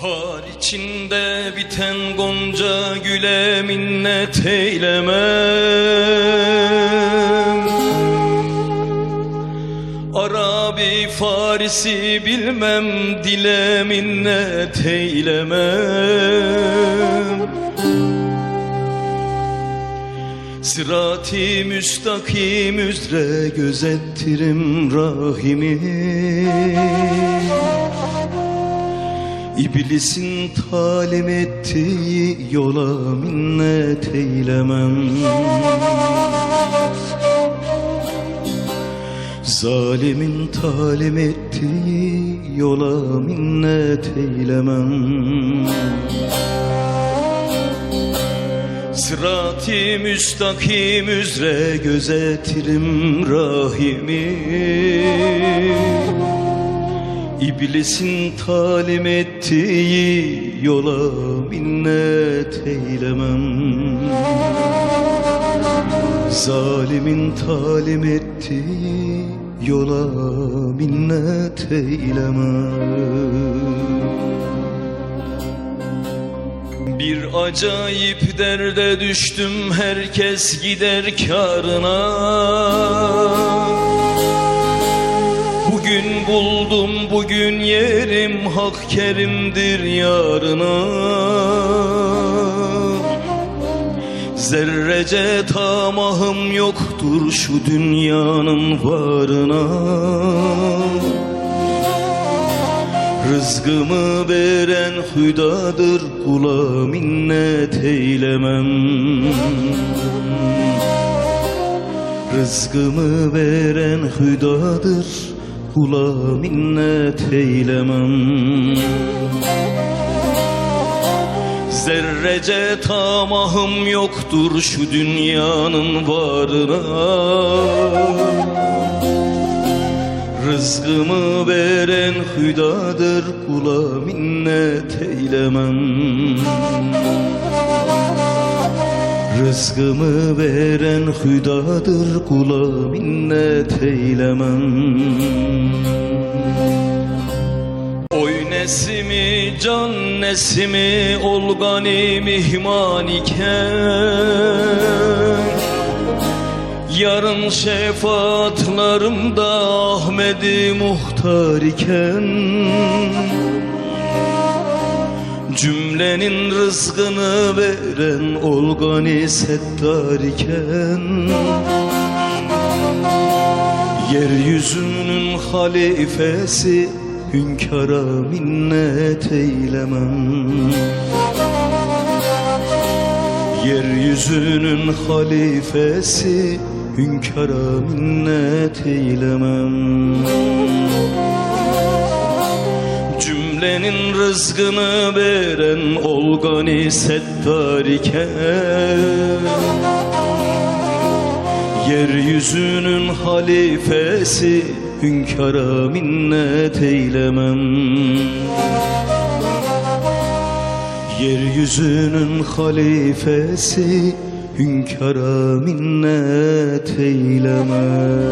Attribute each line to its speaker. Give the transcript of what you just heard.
Speaker 1: Har içinde biten gonca güle minnet eylemem. Arabi Farisi bilmem dile minnet eylemem. Sırat-ı müstakim üzere gözettirim rahimi İblisin talim ettiği yola minnet eylemem. Zalimin talim ettiği yola minnet eylemem. Sırat-ı müstakim üzere gözetirim rahimi İblisin talim ettiği yola minnet eylemem. Zalimin talim ettiği yola minnet eylemem. Bir acayip derde düştüm herkes gider karına Bugün buldum yerim hak kerimdir yarına. Zerrece tamahım yoktur şu dünyanın varına. Rızkımı veren hüdadır kula minnet eylemem. Rızkımı veren hüdadır kula minnet eylemem. Zerrece tamahım yoktur şu dünyanın varına. Rızkımı veren hüdadır kula minnet eylemem Rızkımı veren hüdadır kula minnet eylemem. Oy nesimi can nesimi olgani mihman iken. Yarın şefaatlarımda Ahmedi muhtar iken Cümlenin rızkını veren Olgani Settar iken Yeryüzünün halifesi Hünkara minnet eylemem. Yeryüzünün halifesi Hünkara minnet eylemem Cümlenin rızkını veren Olgani Settar iken Yeryüzünün halifesi Hünkara minnet eylemem. Yeryüzünün halifesi Hünkara minnet eylemem